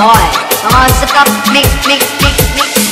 boy. Come on, suck up, mix, mix, mix, mix.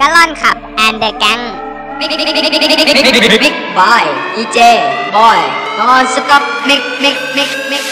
กะล่อนขับ แอนเดอร์แกงบิ๊กบิ๊กบิ๊กบิ๊กบิ๊กบิ๊กบิ๊กบิ๊กบิ๊กบิ๊กบอยอีเจบอยนอนสก๊อปบิ๊กบิ๊กบิ๊กบิ๊ก